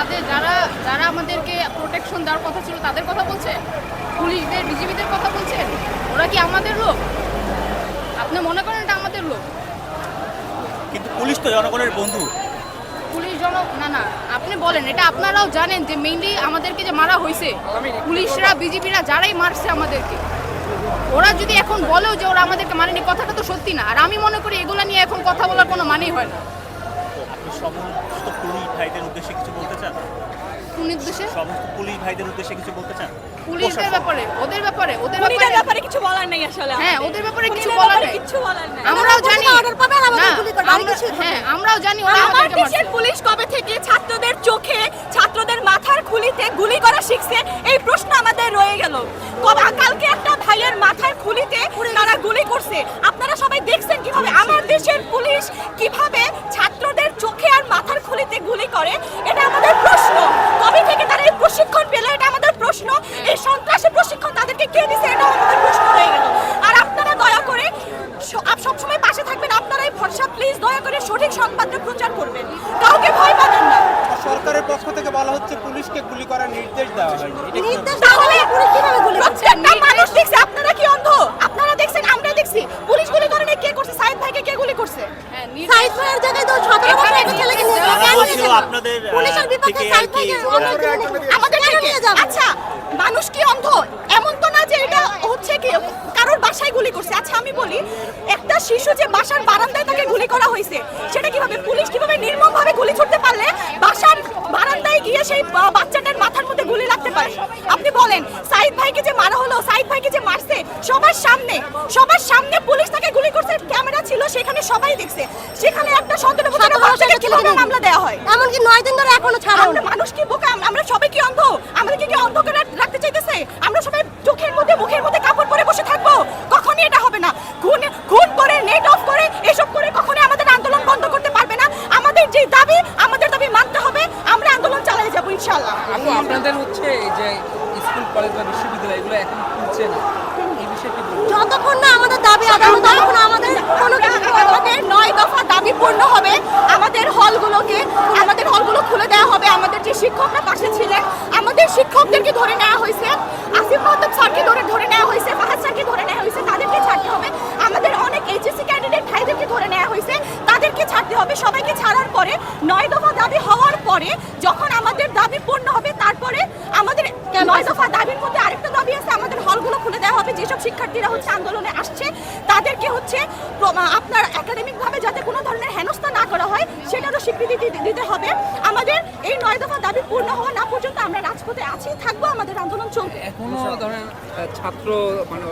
যাদের যারা যারা আমাদেরকে প্রোটেকশন দেওয়ার কথা ছিল তাদের কথা বলছে? পুলিশদের বিজিবিদের কথা বলছেন? ওরা কি আমাদের লোক? আপনি মনে করেন এটা আমাদের লোক? কিন্তু পুলিশ তো জনগণের বন্ধু। পুলিশ জন না না আপনি বলেন এটা আপনারাও জানেন যে মেইনলি আমাদেরকে যে মারা হয়েছে পুলিশরা বিজিবিরা যারাই মারছে আমাদেরকে ওরা যদি এখন বলেও যে ওরা আমাদেরকে মানেনি কথাটা তো সত্যি না। আর আমি মনে করি এগুলা নিয়ে এখন কথা বলার কোনো মানেই হয় না। সমস্ত পুলিশ ভাইদের উদ্দেশ্যে কিছু বলতে চান? কোন উদ্দেশ্যে? সমস্ত পুলিশ ভাইদের উদ্দেশ্যে কিছু বলতে চান? পুলিশদের ব্যাপারে ওদের ব্যাপারে ওদের ব্যাপারে ব্যাপারে কিছু বলার নেই আসলে হ্যাঁ ওদের ব্যাপারে কিছু বলার নেই। কিচ্ছু বলার নেই। আমরাও জানি অর্ডার পাবে আর আমাদের গুলি করবে, আর আমরা- কিছুই হ্যাঁ আমরাও জানি ওরা আমার আমাদেরকে দেশের পুলিশ কবে থেকে ছাত্রদের চোখে ছাত্রদের মাথার খুলিতে গুলি করা শিখছে এই প্রশ্ন আমাদের রয়ে গেল। কবে কালকে একটা ভাইয়ের মাথার খুলিতে এই সন্ত্রাসী প্রশিক্ষণ তাদেরকে কে দিছে এটা আমাদের প্রশ্ন রয়ে গেল। আর আপনারা দয়া করে সবসময় পাশে থাকবেন আপনারাই ভরসা প্লিজ দয়া করে সঠিক সংবাদটা প্রচার করবেন। কাউকে ভয় পাবেন না। সরকারের পক্ষ থেকে বলা হচ্ছে পুলিশকে গুলি করার নির্দেশ দেওয়া হয়নি। নির্দেশ তাহলে পুলিশ কীভাবে গুলি করছে? মানুষ দেখছে আপনারা কি অন্ধ? আপনারা দেখছেন আমরা দেখছি। পুলিশ গুলি করে কে করছে? সাইদ ভাইকে কে গুলি করছে? হ্যাঁ, সাইদ ভাইয়ের জায়গায় তো সতেরো বছর একটা ছেলেকে নিয়ে? আপনাদের, পুলিশের বিপক্ষে সাইদ ভাইকে আমাদের কেন নিয়ে যাবে? আচ্ছা মানুষ কি অন্ধ এমন তো না যে এটা হচ্ছে কি কারোর বাসায় গুলি করছে আচ্ছা আমি বলি একটা শিশু যে বাসার বারান্দায় তাকে গুলি করা হয়েছে সেটা কীভাবে পুলিশ কীভাবে নির্মম ভাবে গুলি ছুটতে পারলে বাসার বারান্দায় গিয়ে সেই বাচ্চাটার মাথার মধ্যে গুলি লাগতে পারে? আপনি বলেন সাইদ ভাইকে যে মারা হলো সাইদ ভাইকে যে মারছে সবার সামনে সবার সামনে পুলিশ তাকে গুলি করছে ক্যামেরা ছিল সেখানে সবাই দেখছে। সেখানে একটা কীভাবে মামলা দেওয়া হয়? এমনকি নয় দিন ধরে এখনও আমরা মানুষ কি বোকা আম- আমরা সবাই কি অন্ধ আমাদেরকে কি অন্ধ করে রাখতে চাইতেছে আমরা সবাই চোখের মধ্যে মুখের মধ্যে কাপড় পরে বসে থাকব কখনই এটা হবে না খুন খুন করে নেট অফ করে এসব করে কখনোই আমাদের আন্দোলন বন্ধ করতে পারবে না। আমাদের যে দাবি আমাদের দাবি মানতে হবে আমরা আন্দোলন চালিয়ে যাব ইনশাল্লাহ আপনাদের হচ্ছে যে স্কুল কলেজ বা বিশ্ববিদ্যালয় এগুলো এখন খুলছে না। যতক্ষণ না আমাদের দাবি আদায় হবে, ততক্ষণ আমাদের কোনো আমাদের নয় দফা দাবি পূর্ণ হবে। আমাদের হলগুলোকে আমাদের হলগুলো খুলে দেওয়া হবে। আমাদের যে শিক্ষকরা পাশে ছিলেন আমাদের শিক্ষকদেরকে ধরে নেওয়া হয়েছে আসিফ মাহতাব স্যারকে ধরে ধরে নেওয়া হয়েছে ফাহাদ স্যারকে ধরে নেওয়া হয়েছে তাদেরকে ছাড়তে হবে আমাদের অনেক এইচএসসি ক্যান্ডিডেট ভাইদেরকে ধরে নেওয়া হয়েছে তাদেরকে ছাড়তে হবে পরে নয় দফা দাবি হওয়ার পরে যখন আমাদের দাবি পূর্ণ হবে তারপরে আমাদের নয় দফা দাবির মধ্যে আরেকটা দাবি আছে আমাদের হলগুলো খুলে দেওয়া হবে যেসব শিক্ষার্থীরা হচ্ছে আন্দোলনে আসছে তাদেরকে হচ্ছে আপনার একাডেমিক ভাবে যাতে কোনো ধরনের হেনস্থা না করা হয় সেটারও স্বীকৃতি দিতে- দিতে হবে। আমাদের এই নয় দফা দাবি পূর্ণ হওয়া না পর্যন্ত আমরা রাজপথে আছি থাকব আমাদের আন্দোলন চলবে। এখনও ধরেন ছাত্র মানে